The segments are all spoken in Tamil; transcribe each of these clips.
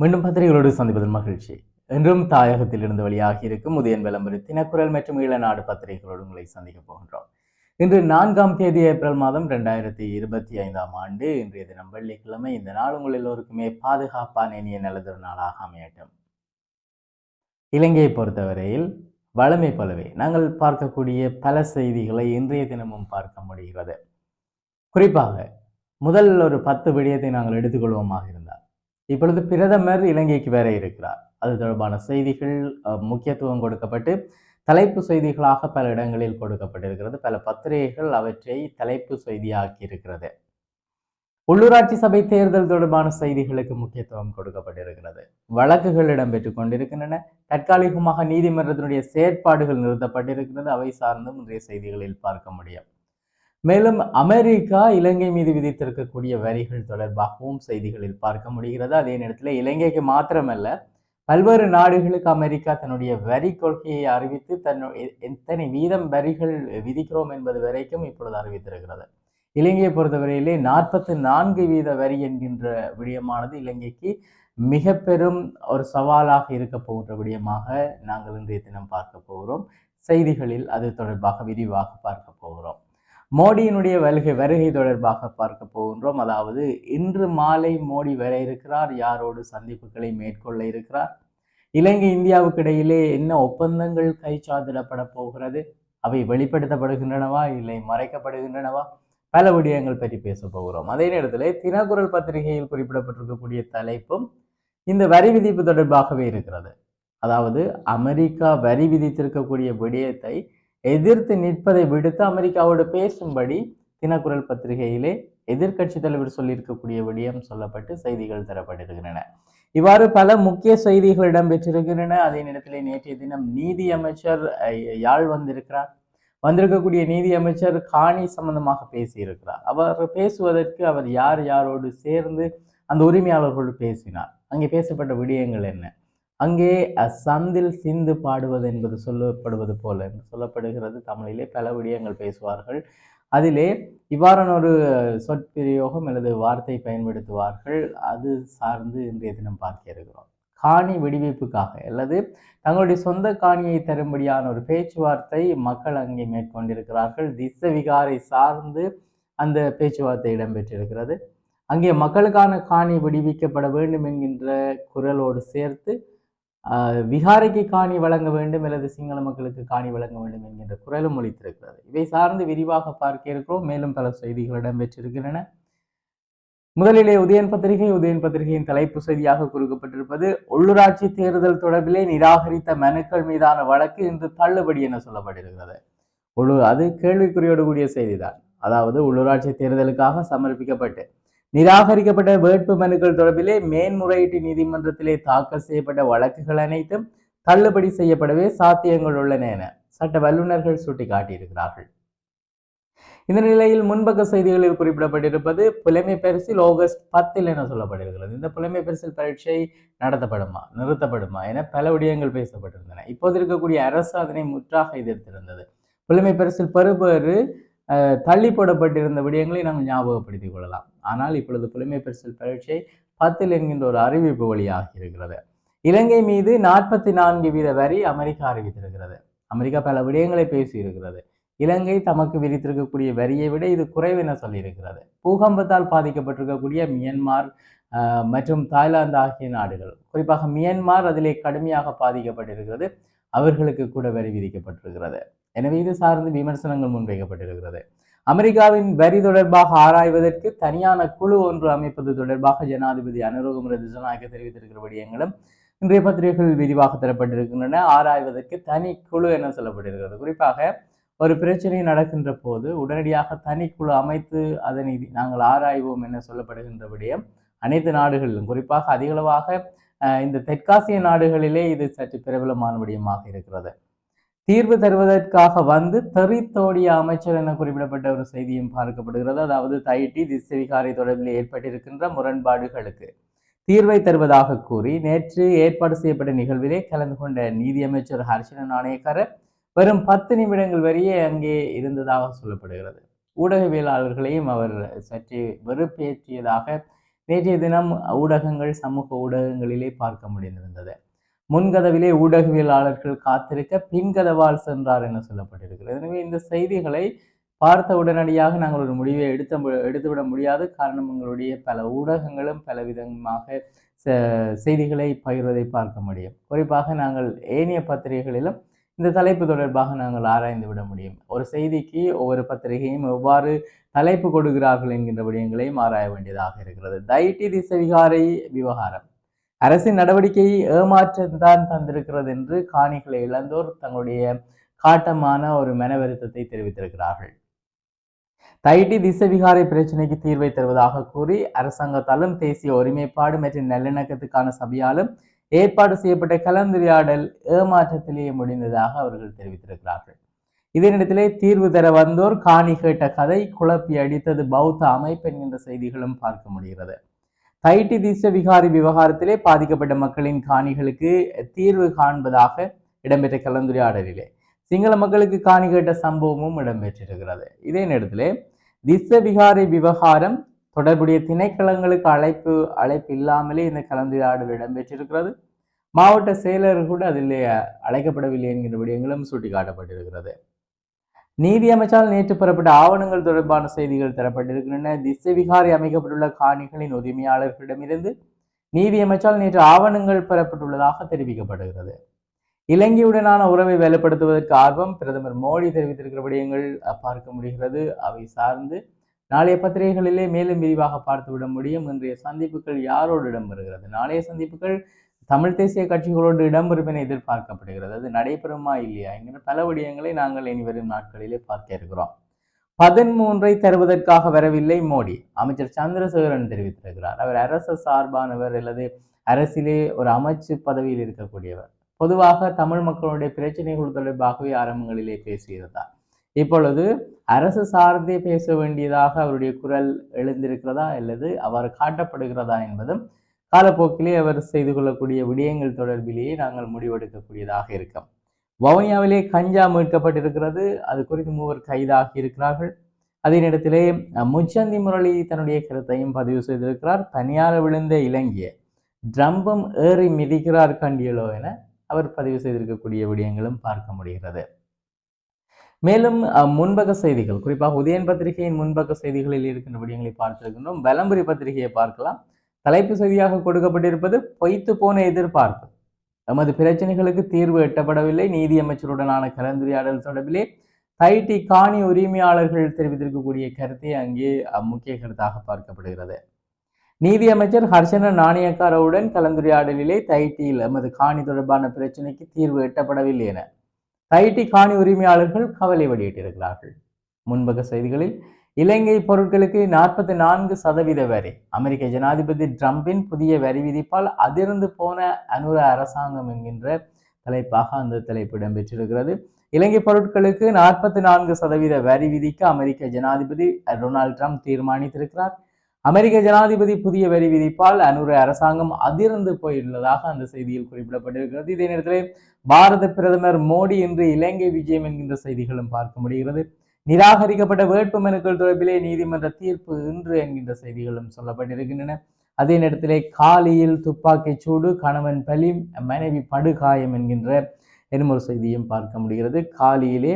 மீண்டும் பத்திரிகைகளோடு சந்திப்பதன் மகிழ்ச்சி. இன்றும் தாயகத்தில் இருந்து வெளியாகி இருக்கும் உதயன் விளம்பர தினக்குரல் மற்றும் ஈழநாடு பத்திரிகைகளோடு உங்களை சந்திக்க போகின்றோம். இன்று நான்காம் தேதி ஏப்ரல் மாதம் ரெண்டாயிரத்தி இருபத்தி ஐந்தாம் ஆண்டு இன்றைய தினம் வெள்ளிக்கிழமை. இந்த நாள் உங்கள் எல்லோருக்குமே பாதுகாப்பான இனிய நல்லதொரு நாளாக அமையட்டும். இலங்கையை பொறுத்தவரையில் வளமை போலவே நாங்கள் பார்க்கக்கூடிய பல செய்திகளை இன்றைய தினமும் பார்க்க முடிகிறது. குறிப்பாக முதல் ஒரு பத்து விடயத்தை நாங்கள் எடுத்துக்கொள்வோமாக இருந்தால் இப்பொழுது பிரதமர் இலங்கைக்கு வேற இருக்கிறார். அது தொடர்பான செய்திகள் அஹ், முக்கியத்துவம் கொடுக்கப்பட்டு தலைப்பு செய்திகளாக பல இடங்களில் கொடுக்கப்பட்டிருக்கிறது. பல பத்திரிகைகள் அவற்றை தலைப்பு செய்தியாக்கி இருக்கிறது. உள்ளூராட்சி சபை தேர்தல் தொடர்பான செய்திகளுக்கு முக்கியத்துவம் கொடுக்கப்பட்டிருக்கிறது. வழக்குகள் இடம்பெற்றுக் கொண்டிருக்கின்றன. தற்காலிகமாக நீதிமன்றத்தினுடைய செயற்பாடுகள் நிறுத்தப்பட்டிருக்கிறது. அவை சார்ந்தும் இன்றைய செய்திகளில் பார்க்க முடியும். மேலும் அமெரிக்கா இலங்கை மீது விதித்திருக்கக்கூடிய வரிகள் தொடர்பாகவும் செய்திகளில் பார்க்க முடிகிறது. அதே நேரத்தில் இலங்கைக்கு மாத்திரமல்ல பல்வேறு நாடுகளுக்கு அமெரிக்கா தன்னுடைய வரி கொள்கையை அறிவித்து தன்னுடைய எத்தனை வீதம் வரிகள் விதிக்கிறோம் என்பது வரைக்கும் இப்பொழுது அறிவித்திருக்கிறது. இலங்கையை பொறுத்தவரையிலே நாற்பத்தி நான்கு வீத வரி என்கின்ற விடயமானது இலங்கைக்கு மிக பெரும் ஒரு சவாலாக இருக்க போகின்ற விடயமாக நாங்கள் இன்றைய தினம் பார்க்க போகிறோம். செய்திகளில் அது தொடர்பாக விரிவாக பார்க்க போகிறோம். மோடியினுடைய வருகை வருகை தொடர்பாக பார்க்க போகின்றோம். அதாவது இன்று மாலை மோடி வர இருக்கிறார் யாரோடு சந்திப்புகளை மேற்கொள்ள இருக்கிறார்? இலங்கை இந்தியாவுக்கு இடையிலே என்ன ஒப்பந்தங்கள் கைச்சாத்திடப்பட போகிறது? அவை வெளிப்படுத்தப்படுகின்றனவா? இல்லை மறைக்கப்படுகின்றனவா? பல விடயங்கள் பற்றி பேச போகிறோம். அதே நேரத்தில் தினக்குரல் பத்திரிகையில் குறிப்பிடப்பட்டிருக்கக்கூடிய தலைப்பும் இந்த வரி விதிப்பு தொடர்பாகவே இருக்கிறது. அதாவது அமெரிக்கா வரி விதித்திருக்கக்கூடிய விடயத்தை எதிர்த்து நிற்பதை விடுத்து அமெரிக்காவோடு பேசும்படி தினக்குரல் பத்திரிகையிலே எதிர்க்கட்சி தலைவர் சொல்லியிருக்கக்கூடிய விடயம் சொல்லப்பட்டு செய்திகள் தரப்பட்டிருக்கின்றன இவ்வாறு பல முக்கிய செய்திகள் இடம்பெற்றிருக்கின்றன. அதே நேரத்தில் நேற்றைய தினம் நீதி அமைச்சர் யாழ் வந்திருக்கிறார். வந்திருக்கக்கூடிய நீதி அமைச்சர் காணி சம்பந்தமாக பேசியிருக்கிறார். அவர் பேசுவதற்கு அவர் யார் யாரோடு சேர்ந்து அந்த உரிமையாளர்களோடு பேசினார். அங்கே பேசப்பட்ட விடயங்கள் என்ன? அங்கே சந்தில் சிந்து பாடுவது என்பது சொல்லப்படுவது போல என்று சொல்லப்படுகிறது. தமிழிலே பல விடயங்கள் பேசுவார்கள். அதிலே இவ்வாறான ஒரு சொற்பிரயோகம் அல்லது வார்த்தை பயன்படுத்துவார்கள். அது சார்ந்து இன்றைய தினம் பார்க்க இருக்கிறோம். காணி விடுவிப்புக்காக அல்லது தங்களுடைய சொந்த காணியை தரும்படியான ஒரு பேச்சுவார்த்தை மக்கள் அங்கே மேற்கொண்டிருக்கிறார்கள். திச விகாரை சார்ந்து அந்த பேச்சுவார்த்தை இடம்பெற்றிருக்கிறது. அங்கே மக்களுக்கான காணி விடுவிக்கப்பட வேண்டும் என்கின்ற குரலோடு சேர்த்து விகாரைக்கு காணி வழங்க வேண்டும் அல்லது சிங்கள மக்களுக்கு காணி வழங்க வேண்டும் என்கின்ற குரலும் ஒழித்திருக்கிறது இவை சார்ந்து விரிவாக பார்க்க இருக்கிறோம். மேலும் பல செய்திகள் இடம்பெற்றிருக்கின்றன. முதலிலே உதயன் பத்திரிகை உதயன் பத்திரிகையின் தலைப்பு செய்தியாக குறிக்கப்பட்டிருப்பது உள்ளூராட்சி தேர்தல் தொடர்பிலே நிராகரித்த மனுக்கள் மீதான வழக்கு இன்று தள்ளுபடி என சொல்லப்பட்டிருக்கிறது. உள்ளூர் அது கேள்விக்குறியோடு கூடிய செய்திதான். அதாவது உள்ளூராட்சி தேர்தலுக்காக சமர்ப்பிக்கப்பட்டு நிராகரிக்கப்பட்ட வேட்பு மனுக்கள் தொடர்பிலே மேன்முறையீட்டு நீதிமன்றத்திலே தாக்கல் செய்யப்பட்ட வழக்குகள் அனைத்தும் தள்ளுபடி செய்யப்படவே சாத்தியங்கள் உள்ளன என சட்ட வல்லுநர்கள் சுட்டிக்காட்டியிருக்கிறார்கள். இந்த நிலையில் முன்பக்க செய்திகளில் குறிப்பிடப்பட்டிருப்பது புலமை பரிசில் ஆகஸ்ட் பத்தில் என சொல்லப்பட்டிருக்கிறது. இந்த புலமை பரிசில் பரீட்சை நடத்தப்படுமா நிறுத்தப்படுமா என பல விடயங்கள் பேசப்பட்டிருந்தன. இப்போது இருக்கக்கூடிய அரசு அதனை முற்றாக எதிர்த்திருந்தது. புலமை பரிசில் பெறுபேறு தள்ளிப்படப்பட்டிருந்த தள்ளி போடப்பட்டிருந்த விடயங்களை நாம் ஞாபகப்படுத்திக் கொள்ளலாம். ஆனால் இப்பொழுது புலமை பரிசல் பரீட்சை பத்தில் என்கின்ற ஒரு அறிவிப்பு வழியாக இருக்கிறது. இலங்கை மீது நாற்பத்தி நான்கு வீத வரி அமெரிக்கா அறிவித்திருக்கிறது. அமெரிக்கா பல விடயங்களை பேசியிருக்கிறது இலங்கை தமக்கு விதித்திருக்கக்கூடிய வரியை விட இது குறைவென சொல்லியிருக்கிறது. பூகம்பத்தால் பாதிக்கப்பட்டிருக்கக்கூடிய மியன்மார் மற்றும் தாய்லாந்து ஆகிய நாடுகள். குறிப்பாக மியன்மார் அதிலே கடுமையாக பாதிக்கப்பட்டிருக்கிறது. அவர்களுக்கு கூட வரி விதிக்கப்பட்டிருக்கிறது. எனவே இது சார்ந்து விமர்சனங்கள் முன்வைக்கப்பட்டிருக்கிறது. அமெரிக்காவின் வரி தொடர்பாக ஆராய்வதற்கு தனியான குழு ஒன்று அமைப்பது தொடர்பாக ஜனாதிபதி அனுரகுமர திசநாயக்க தெரிவித்திருக்கிற விடயங்களும் இன்றைய பத்திரிகைகள் விரிவாக தரப்பட்டிருக்கின்றன. ஆராய்வதற்கு தனி குழு என சொல்லப்பட்டிருக்கிறது. குறிப்பாக ஒரு பிரச்சனை நடக்கின்ற போது உடனடியாக தனிக்குழு அமைத்து அதனை நாங்கள் ஆராய்வோம் என சொல்லப்படுகின்ற விடயம் அனைத்து நாடுகளிலும் குறிப்பாக அதிகளவாக இந்த தெற்காசிய நாடுகளிலே இது சற்று பிரபலமான விடயமாக இருக்கிறது. தீர்வு தருவதற்காக வந்து தெரித்தோடிய அமைச்சர் என குறிப்பிடப்பட்ட ஒரு செய்தியும் பார்க்கப்படுகிறது. அதாவது தைட்டி திசைவிகாரை தொடர்பில் ஏற்பட்டிருக்கின்ற முரண்பாடுகளுக்கு தீர்வை தருவதாக கூறி நேற்று ஏற்பாடு செய்யப்பட்ட நிகழ்விலே கலந்து கொண்ட நீதியமைச்சர் ஹர்ஷன நாணயக்காரர் வெறும் பத்து நிமிடங்கள் வரையே அங்கே இருந்ததாக சொல்லப்படுகிறது. ஊடகவியலாளர்களையும் அவர் சற்று வெறுப்பேற்றியதாக நேற்றைய தினம் ஊடகங்கள் சமூக ஊடகங்களிலே பார்க்க முடிந்திருந்தது. முன்கதவிலே ஊடகவியலாளர்கள் காத்திருக்க பின்கதவால் சென்றார் என சொல்லப்பட்டிருக்கிறது. எனவே இந்த செய்திகளை பார்த்த உடனடியாக நாங்கள் ஒரு முடிவை எடுத்த மு- எடுத்துவிட முடியாது. காரணம் எங்களுடைய பல ஊடகங்களும் பல விதமாக செய்திகளை பகிர்வதை பார்க்க முடியும். குறிப்பாக நாங்கள் ஏனைய பத்திரிகைகளிலும் இந்த தலைப்பு தொடர்பாக நாங்கள் ஆராய்ந்து விட முடியும். ஒரு செய்திக்கு ஒவ்வொரு பத்திரிகையும் எவ்வாறு தலைப்பு கொடுக்கிறார்கள் என்கின்ற விடயங்களையும் ஆராய வேண்டியதாக இருக்கிறது. தைட்டி திசவிகாரை விவகாரம். அரசின் நடவடிக்கையை ஏமாற்றம்தான் தந்திருக்கிறது என்று காணிகளை இழந்தோர் தங்களுடைய காட்டமான ஒரு மனவருத்தத்தை தெரிவித்திருக்கிறார்கள். தைட்டி திசவிகாரை பிரச்சினைக்கு தீர்வை தருவதாக கூறி அரசாங்கத்தாலும் தேசிய ஒருமைப்பாடு மற்றும் நல்லிணக்கத்துக்கான சபையாலும் ஏற்பாடு செய்யப்பட்ட கலந்துரையாடல் ஏமாற்றத்திலேயே முடிந்ததாக அவர்கள் தெரிவித்திருக்கிறார்கள். இதனிடத்திலே தீர்வு தர வந்தோர் காணி கேட்ட கதை குழப்பி அடித்தது பௌத்த அமைப்பு என்கின்ற செய்திகளும் பார்க்க முடிகிறது. தைட்டி திச விகாரி விவகாரத்திலே பாதிக்கப்பட்ட மக்களின் காணிகளுக்கு தீர்வு காண்பதாக இடம்பெற்ற கலந்துரையாடலிலே சிங்கள மக்களுக்கு காணி கேட்ட சம்பவமும் இடம்பெற்றிருக்கிறது. இதே நேரத்திலே திச விகாரி விவகாரம் தொடர்புடைய திணைக்களங்களுக்கு அழைப்பு அழைப்பு இல்லாமலே இந்த கலந்துரையாடல் இடம்பெற்றிருக்கிறது. மாவட்ட செயலர் கூட அதில் அழைக்கப்படவில்லை என்கிற விடயங்களும் சுட்டிக்காட்டப்பட்டிருக்கிறது. நீதி அமைச்சால் நேற்று பெறப்பட்ட ஆவணங்கள் தொடர்பான செய்திகள் தரப்பட்டிருக்கின்றன. திசை விகாரி அமைக்கப்பட்டுள்ள காணிகளின் உரிமையாளர்களிடமிருந்து நீதி அமைச்சால் நேற்று ஆவணங்கள் பெறப்பட்டுள்ளதாக தெரிவிக்கப்படுகிறது. இலங்கையுடனான உறவை வலுப்படுத்துவதற்கு ஆர்வம் பிரதமர் மோடி தெரிவித்திருக்கிற விடயங்கள் பார்க்க முடிகிறது. அவை சார்ந்து நாளைய பத்திரிகைகளிலே மேலும் விரிவாக பார்த்து விட முடியும். இன்றைய சந்திப்புகள் யாரோடு இடம்பெறுகிறது? நாளைய சந்திப்புகள் தமிழ் தேசிய கட்சிகளோடு இடம்பெறும் என எதிர்பார்க்கப்படுகிறது. அது நடைபெறுமா இல்லையா என்கிற பல விடயங்களை நாங்கள் இனி வரும் நாட்களிலே பார்க்க இருக்கிறோம். பதிமூன்றை தருவதற்காக வரவில்லை மோடி. அமைச்சர் சந்திரசேகரன் தெரிவித்திருக்கிறார். அவர் அரசு சார்பானவர் அல்லது அரசிலே ஒரு அமைச்சு பதவியில் இருக்கக்கூடியவர். பொதுவாக தமிழ் மக்களுடைய பிரச்சனைகள் தொடர்பாகவே ஆரம்பங்களிலே பேசியிருந்தார். இப்பொழுது அரசு சார்ந்தே பேச வேண்டியதாக அவருடைய குரல் எழுந்திருக்கிறதா அல்லது அவர் காட்டப்படுகிறதா என்பதும் காலப்போக்கிலே அவர் செய்து கொள்ளக்கூடிய விடயங்கள் தொடர்பிலேயே நாங்கள் முடிவெடுக்கக்கூடியதாக இருக்கும். வவுனியாவிலே கஞ்சா மீட்கப்பட்டிருக்கிறது. அது குறித்து மூவர் கைதாகி இருக்கிறார்கள். அதே நேரத்திலே முச்சந்தி முரளி தன்னுடைய கருத்தையும் பதிவு செய்திருக்கிறார். தனியார் விழுந்த இலங்கைய ட்ரம்பம் ஏறி மிதிக்கிறார் கண்டியலோ என அவர் பதிவு செய்திருக்கக்கூடிய விடயங்களும் பார்க்க முடிகிறது. மேலும் அஹ், முன்பக்க செய்திகள் குறிப்பாக உதயன் பத்திரிகையின் முன்பக்க செய்திகளில் இருக்கின்ற விடயங்களை பார்த்திருக்கின்றோம். வலம்புரி பத்திரிகையை பார்க்கலாம். தலைப்பு செய்தியாக கொடுக்கப்பட்டிருப்பது பொய்த்து போன எதிர்பார்ப்பு. எமது பிரச்சனைகளுக்கு தீர்வு எட்டப்படவில்லை. நீதி அமைச்சருடனான கலந்துரையாடல் தொடர்பிலே தைட்டி காணி உரிமையாளர்கள் தெரிவித்திருக்கக்கூடிய கருத்தை அங்கே முக்கிய கருத்தாக பார்க்கப்படுகிறது. நீதி அமைச்சர் ஹர்ஷன நாணயக்காரவுடன் கலந்துரையாடலிலே தைட்டியில் எமது காணி தொடர்பான பிரச்சனைக்கு தீர்வு எட்டப்படவில்லை என தைட்டி காணி உரிமையாளர்கள் கவலை வெளியிட்டிருக்கிறார்கள் முன்பக செய்திகளில் இலங்கை பொருட்களுக்கு நாற்பத்தி நான்கு சதவீத வரி. அமெரிக்க ஜனாதிபதி ட்ரம்பின் புதிய வரி விதிப்பால் அதிர்ந்து போன அனுர அரசாங்கம் என்கின்ற தலைப்பாக அந்த தலைப்பு இடம்பெற்றிருக்கிறது. இலங்கை பொருட்களுக்கு நாற்பத்தி நான்கு சதவீத வரி விதிக்க அமெரிக்க ஜனாதிபதி டொனால்ட் ட்ரம்ப் தீர்மானித்திருக்கிறார். அமெரிக்க ஜனாதிபதி புதிய வரி விதிப்பால் அனுர அரசாங்கம் அதிர்ந்து போயுள்ளதாக அந்த செய்தியில் குறிப்பிடப்பட்டிருக்கிறது. இதே நேரத்தில் பாரத பிரதமர் மோடி இன்று இலங்கை விஜயம் என்கின்ற செய்திகளும் பார்க்க முடிகிறது. நிராகரிக்கப்பட்ட வேட்புமனுக்கள் தொடர்பிலே நீதிமன்ற தீர்ப்பு இன்று என்கின்ற செய்திகளும் சொல்லப்பட்டிருக்கின்றன. அதே நேரத்திலே காலியில் துப்பாக்கிச் சூடு கணவன் பலி மனைவி படுகாயம் என்கின்ற என்னும் ஒரு செய்தியும் பார்க்க முடிகிறது. காலியிலே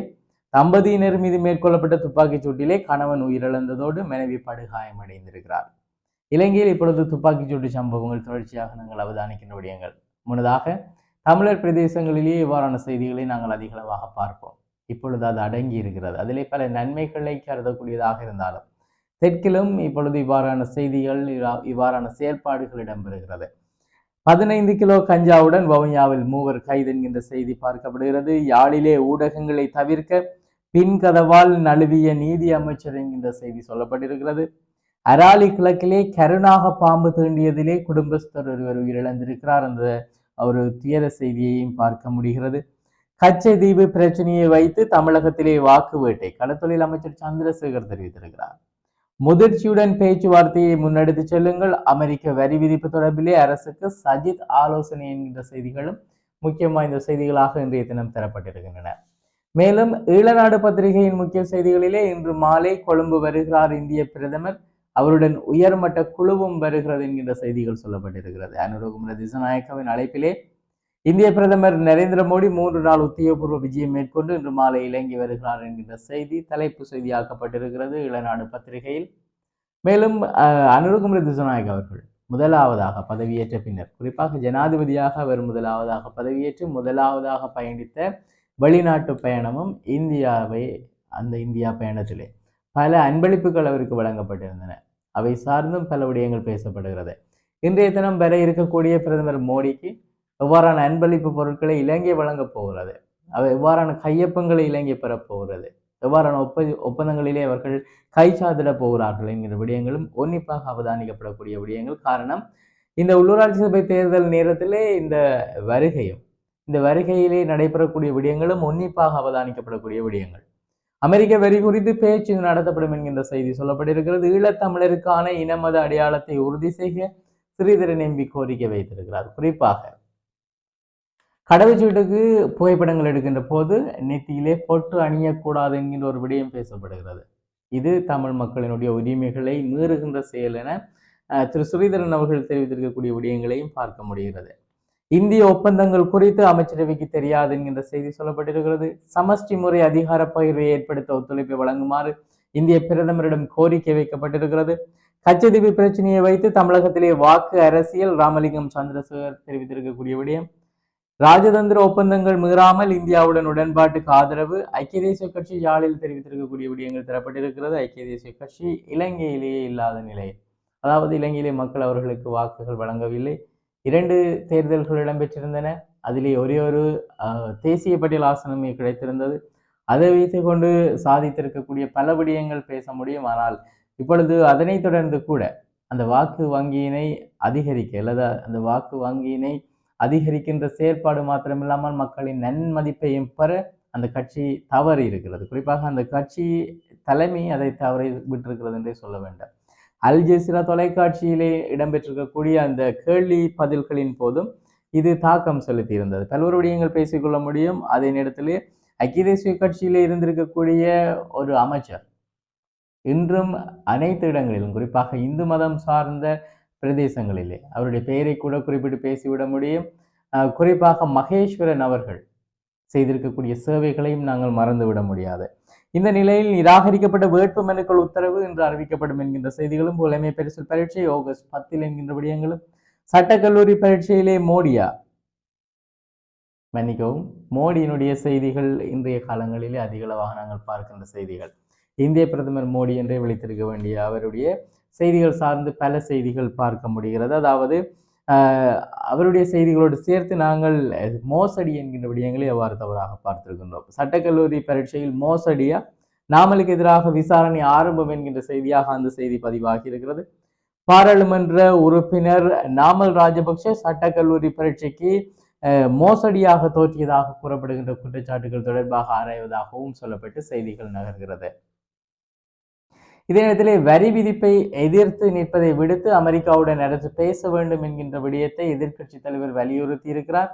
தம்பதியினர் மீது மேற்கொள்ளப்பட்ட துப்பாக்கிச் சூட்டிலே கணவன் உயிரிழந்ததோடு மனைவி படுகாயம் அடைந்திருக்கிறார். இலங்கையில் இப்பொழுது துப்பாக்கிச் சூட்டு சம்பவங்கள் தொடர்ச்சியாக நாங்கள் அவதானிக்கின்ற விடயங்கள். முன்னதாக தமிழர் பிரதேசங்களிலேயே இவ்வாறான செய்திகளை நாங்கள் அதிகளவாக பார்ப்போம். இப்பொழுது அது அடங்கி இருக்கிறது. அதிலே பல நன்மைகளை கருதக்கூடியதாக இருந்தாலும் தெற்கிலும் இப்பொழுது இவ்வாறான செய்திகள் இவ்வாறான செயற்பாடுகள் இடம்பெறுகிறது. பதினைந்து கிலோ கஞ்சாவுடன் வவுனியாவில் மூவர் கைது என்கின்ற செய்தி பார்க்கப்படுகிறது. யாழிலே ஊடகங்களை தவிர்க்க பின்கதவால் நழுவிய நீதி அமைச்சர் என்கின்ற செய்தி சொல்லப்பட்டிருக்கிறது. அராலி கிழக்கிலே கருணாக பாம்பு தீண்டியதிலே குடும்பஸ்தர் ஒருவர் உயிரிழந்திருக்கிறார் அந்த ஒரு துயர செய்தியையும் பார்க்க முடிகிறது. கச்சைதீவு பிரச்சனையை வைத்து தமிழகத்திலே வாக்கு வேட்டை. களத்தொழில் அமைச்சர் சந்திரசேகர் தெரிவித்திருக்கிறார். முதிர்ச்சியுடன் பேச்சுவார்த்தையை முன்னெடுத்து செல்லுங்கள். அமெரிக்க வரி விதிப்பு தொடர்பிலே அரசுக்கு சஜித் ஆலோசனை என்கின்ற செய்திகளும் முக்கியமாக இந்த செய்திகளாக இன்றைய தினம் தரப்பட்டிருக்கின்றன. மேலும் ஈழநாடு பத்திரிகையின் முக்கிய செய்திகளிலே இன்று மாலை கொழும்பு வருகிறார் இந்திய பிரதமர். அவருடன் உயர்மட்ட குழுவும் வருகிறது என்கின்ற செய்திகள் சொல்லப்பட்டிருக்கிறது. அனுரகுமர திசநாயக்கவின் அழைப்பிலே இந்திய பிரதமர் நரேந்திர மோடி மூன்று நாள் உத்தியோகபூர்வ விஜயம் மேற்கொண்டு இன்று மாலை இலங்கை வருகிறார் என்கின்ற செய்தி தலைப்பு செய்தியாக்கப்பட்டிருக்கிறது இளநாடு பத்திரிகையில். மேலும் அனுரகுமர திசநாயக் அவர்கள் முதலாவதாக பதவியேற்ற பின்னர் குறிப்பாக ஜனாதிபதியாக அவர் முதலாவதாக பதவியேற்று முதலாவதாக பயணித்த வெளிநாட்டு பயணமும் இந்தியாவை அந்த இந்தியா பயணத்திலே பல அன்பளிப்புகள் அவருக்கு வழங்கப்பட்டிருந்தன. அவை சார்ந்தும் பல விடயங்கள் பேசப்படுகிறது. இன்றைய தினம் வர இருக்கக்கூடிய பிரதமர் மோடிக்கு எவ்வாறான அன்பளிப்பு பொருட்களை இலங்கை வழங்கப் போகிறது? அவை எவ்வாறான கையொப்பங்களை இலங்கை பெறப்போகிறது எவ்வாறான ஒப்ப ஒப்பந்தங்களிலே அவர்கள் கை சாதிட போகிறார்கள் என்கிற விடயங்களும் உன்னிப்பாக அவதானிக்கப்படக்கூடிய விடயங்கள். காரணம் இந்த உள்ளூராட்சி சபை தேர்தல் நேரத்திலே இந்த வருகையும் இந்த வருகையிலே நடைபெறக்கூடிய விடயங்களும் உன்னிப்பாக அவதானிக்கப்படக்கூடிய விடயங்கள். அமெரிக்க வரி குறித்து பேச்சு நடத்தப்படும் என்கின்ற செய்தி சொல்லப்பட்டிருக்கிறது. ஈழத்தமிழருக்கான இனமத அடையாளத்தை உறுதி செய்ய ஸ்ரீதரன் எம்பி கோரிக்கை வைத்திருக்கிறார். குறிப்பாக கடவுச்சீட்டுக்கு புகைப்படங்கள் எடுக்கின்ற போது நெத்தியிலே பொட்டு அணியக்கூடாது என்கின்ற ஒரு விடயம் பேசப்படுகிறது. இது தமிழ் மக்களினுடைய உரிமைகளை மீறுகின்ற செயல் என திரு ஸ்ரீதரன் அவர்கள் தெரிவித்திருக்கக்கூடிய விடயங்களையும் பார்க்க முடிகிறது. இந்திய ஒப்பந்தங்கள் குறித்து அமைச்சரவைக்கு தெரியாது என்கின்ற செய்தி சொல்லப்பட்டிருக்கிறது. சமஷ்டி முறை அதிகார பகிர்வை ஏற்படுத்த ஒத்துழைப்பை வழங்குமாறு இந்திய பிரதமரிடம் கோரிக்கை வைக்கப்பட்டிருக்கிறது. கச்சதீவு பிரச்சனையை வைத்து தமிழகத்திலே வாக்கு அரசியல் ராமலிங்கம் சந்திரசேகர் தெரிவித்திருக்கக்கூடிய விடயம். ராஜதந்திர ஒப்பந்தங்கள் மீறாமல் இந்தியாவுடன் உடன்பாட்டுக்கு ஆதரவு. ஐக்கிய தேசிய கட்சி யாழில் தெரிவித்திருக்கக்கூடிய விடயங்கள் தரப்பட்டிருக்கிறது. ஐக்கிய தேசிய கட்சி இலங்கையிலேயே இல்லாத நிலை. அதாவது இலங்கையிலே மக்கள் அவர்களுக்கு வாக்குகள் வழங்கவில்லை. இரண்டு தேர்தல்கள் இடம்பெற்றிருந்தன. அதிலே ஒரே ஒரு தேசிய பட்டியல் ஆசனமே கிடைத்திருந்தது. அதை வைத்து கொண்டு சாதித்திருக்கக்கூடிய பல விடயங்கள் பேச முடியும். ஆனால் இப்பொழுது அதனைத் தொடர்ந்து கூட அந்த வாக்கு வங்கியினை அதிகரிக்க அல்லது அந்த வாக்கு வங்கியினை அதிகரிக்கின்ற செயற்பாடு மாத்திரமில்லாமல் மக்களின் நன்மதிப்பையும் பெற அந்த கட்சி தவறி இருக்கிறது. குறிப்பாக அந்த கட்சி தலைமை அதை தவறி விட்டிருக்கிறது என்றே சொல்ல வேண்டும். அல்ஜெசிரா தொலைக்காட்சியிலே இடம்பெற்றிருக்கக்கூடிய அந்த கேள்வி பதில்களின் போதும் இது தாக்கம் செலுத்தி இருந்தது பல்வேறு விடயங்கள் பேசிக்கொள்ள முடியும். அதே நேரத்திலே ஐக்கிய தேசிய கட்சியிலே இருந்திருக்கக்கூடிய ஒரு அமைச்சர் இன்றும் அனைத்து இடங்களிலும் குறிப்பாக இந்து மதம் சார்ந்த பிரதேசங்களிலே. அவருடைய பெயரை கூட குறிப்பிட்டு பேசிவிட முடியும். குறிப்பாக மகேஸ்வரன் அவர்கள் செய்திருக்கக்கூடிய சேவைகளையும் நாங்கள் மறந்துவிட முடியாது. இந்த நிலையில் நிராகரிக்கப்பட்ட வேட்பு மனுக்கள் உத்தரவு என்று அறிவிக்கப்படும் என்கின்ற செய்திகளும் புலமை பரிசு பரீட்சை ஆகஸ்ட் பத்தில் என்கின்ற விடயங்களும் சட்டக்கல்லூரி பரீட்சையிலே மோடியா மன்னிக்கவும் மோடியினுடைய செய்திகள் இன்றைய காலங்களிலே அதிகளவாக நாங்கள் பார்க்கின்ற செய்திகள். இந்திய பிரதமர் மோடி என்றே விழித்திருக்க வேண்டிய அவருடைய செய்திகள் சார்ந்து பல செய்திகள் பார்க்க முடிகிறது. அதாவது அவருடைய செய்திகளோடு சேர்த்து நாங்கள் மோசடி என்கின்ற விடயங்களை எவ்வாறு தவறாக பார்த்திருக்கின்றோம்? சட்டக்கல்லூரி பரீட்சையில் மோசடியா நாமலுக்கு எதிராக விசாரணை ஆரம்பம் என்கின்ற செய்தியாக அந்த செய்தி பதிவாகி இருக்கிறது. பாராளுமன்ற உறுப்பினர் நாமல் ராஜபக்ஷ சட்டக்கல்லூரி பரீட்சைக்கு மோசடியாக தோற்றியதாக கூறப்படுகின்ற குற்றச்சாட்டுகள் தொடர்பாக ஆராய்வதாகவும் சொல்லப்பட்டு செய்திகள் நகர்கிறது. இதே நேரத்தில் வரி விதிப்பை எதிர்த்து நிற்பதை விடுத்து அமெரிக்காவுடன் அரசு பேச வேண்டும் என்கின்ற விடயத்தை எதிர்க்கட்சி தலைவர் வலியுறுத்தி இருக்கிறார்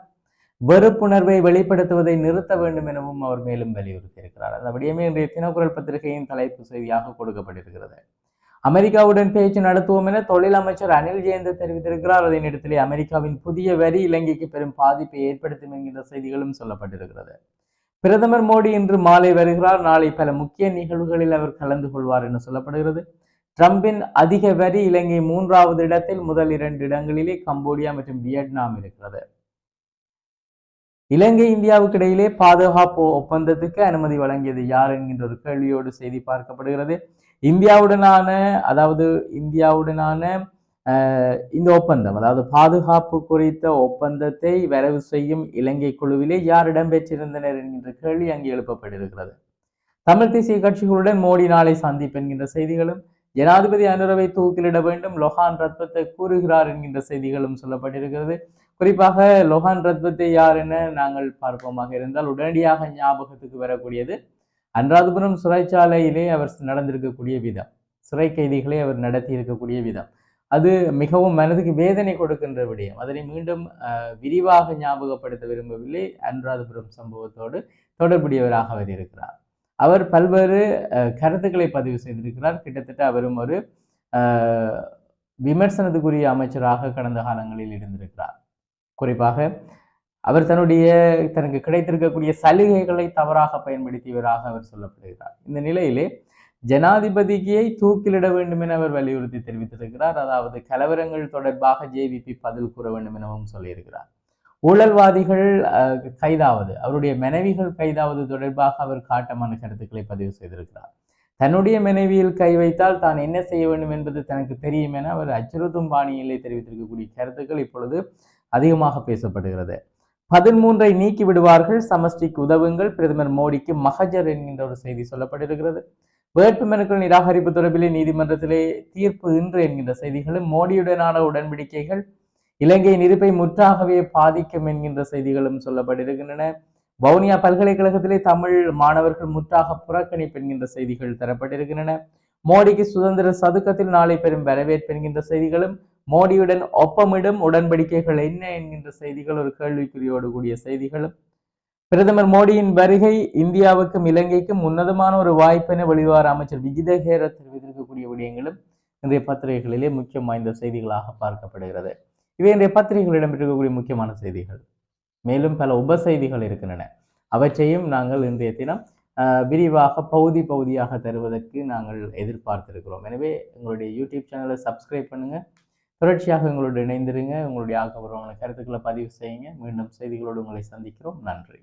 வெறுப்புணர்வை வெளிப்படுத்துவதை நிறுத்த வேண்டும் எனவும் அவர் மேலும் வலியுறுத்தி இருக்கிறார் அந்த விடயமே இன்றைய தினக்குரல் பத்திரிகையின் தலைப்பு செய்தியாக கொடுக்கப்பட்டிருக்கிறது. அமெரிக்காவுடன் பேச்சு நடத்துவோம் என தொழில் அமைச்சர் அனில் ஜெயந்த் தெரிவித்திருக்கிறார். அதே நேரத்திலே அமெரிக்காவின் புதிய வரி இலங்கைக்கு பெரும் பாதிப்பை ஏற்படுத்தும் என்கின்ற செய்திகளும் சொல்லப்பட்டிருக்கிறது. பிரதமர் மோடி இன்று மாலை வருகிறார். நாளை பல முக்கிய நிகழ்வுகளில் அவர் கலந்து கொள்வார் என சொல்லப்படுகிறது. ட்ரம்பின் அதிக வரி இலங்கை மூன்றாவது இடத்தில் முதல் இரண்டு இடங்களிலே கம்போடியா மற்றும் வியட்நாம் இருக்கிறது. இலங்கை இந்தியாவுக்கு இடையிலே பாதுகாப்பு ஒப்பந்தத்துக்கு அனுமதி வழங்கியது யார் என்கின்ற ஒரு கேள்வியோடு செய்தி பார்க்கப்படுகிறது. இந்தியாவுடனான அதாவது இந்தியாவுடனான இந்த ஒப்பந்தம் அதாவது பாதுகாப்பு குறித்த ஒப்பந்தத்தை வரவு செய்யும் இலங்கை குழுவிலே யார் இடம்பெற்றிருந்தனர் என்கின்ற கேள்வி அங்கே எழுப்பப்பட்டிருக்கிறது. தமிழ் தேசிய கட்சிகளுடன் மோடி நாளை சந்திப்பு என்கின்ற செய்திகளும் ஜனாதிபதி அனுரவை தூக்கிலிட வேண்டும் லொஹான் ரத்வத்தை கூறுகிறார் என்கின்ற செய்திகளும் சொல்லப்பட்டிருக்கிறது. குறிப்பாக லொஹான் ரத்வத்தை யார் என நாங்கள் பார்ப்போமாக இருந்தால் உடனடியாக ஞாபகத்துக்கு வரக்கூடியது அன்றாதபுரம் சிறைச்சாலையிலே அவர் நடந்திருக்கக்கூடிய விதம். சிறை கைதிகளை அவர் நடத்தி இருக்கக்கூடிய விதம். அது மிகவும் மனதுக்கு வேதனை கொடுக்கின்ற விடயம். அதனை மீண்டும் விரிவாக ஞாபகப்படுத்த விரும்பவில்லை. அனுராதபுரம் சம்பவத்தோடு தொடர்புடையவராக அவர் இருக்கிறார். அவர் பல்வேறு கருத்துக்களை பதிவு செய்திருக்கிறார். கிட்டத்தட்ட அவரும் ஒரு விமர்சனத்துக்குரிய அமைச்சராக கடந்த காலங்களில் இருந்திருக்கிறார். குறிப்பாக அவர் தன்னுடைய தனக்கு கிடைத்திருக்கக்கூடிய சலுகைகளை தவறாக பயன்படுத்தியவராக அவர் சொல்லப்படுகிறார். இந்த நிலையிலே ஜனாதிபதியை தூக்கிலிட வேண்டும் என அவர் வலியுறுத்தி தெரிவித்திருக்கிறார். அதாவது கலவரங்கள் தொடர்பாக ஜேவிபி பதில் கூற வேண்டும் எனவும் சொல்லியிருக்கிறார். ஊழல்வாதிகள் கைதாவது அவருடைய மனைவிகள் கைதாவது தொடர்பாக அவர் காட்டமான கருத்துக்களை பதிவு செய்திருக்கிறார். தன்னுடைய மனைவியில் கை வைத்தால் தான் என்ன செய்ய வேண்டும் என்பது தனக்கு தெரியும் என அவர் அச்சுறுத்தும் பாணியிலே தெரிவித்திருக்கக்கூடிய கருத்துக்கள் இப்பொழுது அதிகமாக பேசப்படுகிறது. பதிமூன்றை நீக்கி விடுவார்கள் சமஷ்டிக்கு உதவுங்கள் பிரதமர் மோடிக்கு மகஜர் என்கின்ற ஒரு செய்தி சொல்லப்பட்டிருக்கிறது. வேட்புமனுக்கள் நிராகரிப்பு தொடர்பிலே நீதிமன்றத்திலே தீர்ப்பு இன்று என்கின்ற செய்திகளும் மோடியுடனான உடன்படிக்கைகள் இலங்கையின் இருப்பை முற்றாகவே பாதிக்கும் என்கின்ற செய்திகளும் சொல்லப்பட்டிருக்கின்றன. வவுனியா பல்கலைக்கழகத்திலே தமிழ் மாணவர்கள் முற்றாக புறக்கணிப்பு என்கின்ற செய்திகள் தரப்பட்டிருக்கின்றன. மோடிக்கு சுதந்திர சதுக்கத்தில் நாளை பெறும் வரவேற்பு என்கின்ற செய்திகளும் மோடியுடன் ஒப்பமிடும் உடன்படிக்கைகள் என்ன என்கின்ற செய்திகள் ஒரு கேள்விக்குறியோடு கூடிய செய்திகளும். பிரதமர் மோடியின் வருகை இந்தியாவுக்கும் இலங்கைக்கும் உன்னதமான ஒரு வாய்ப்பென வெளிவார அமைச்சர் விஜிதஹேர தெரிவித்திருக்கக்கூடிய விடயங்களும் இன்றைய பத்திரிகைகளிலே முக்கியம் வாய்ந்த செய்திகளாக பார்க்கப்படுகிறது. இவை இன்றைய பத்திரிகைகளில் இடம்பெற்றிருக்கக்கூடிய முக்கியமான செய்திகள். மேலும் பல உப செய்திகள் இருக்கின்றன. அவற்றையும் நாங்கள் இன்றைய தினம் விரிவாக பகுதி பகுதியாக தருவதற்கு நாங்கள் எதிர்பார்த்திருக்கிறோம். எனவே எங்களுடைய யூடியூப் சேனலை சப்ஸ்கிரைப் பண்ணுங்க. தொடர்ச்சியாக எங்களோடு இணைந்திருங்க. உங்களுடைய ஆக்கப்பூர்வமான கருத்துக்களை பதிவு செய்யுங்க. மீண்டும் செய்திகளோடு உங்களை சந்திக்கிறோம். நன்றி.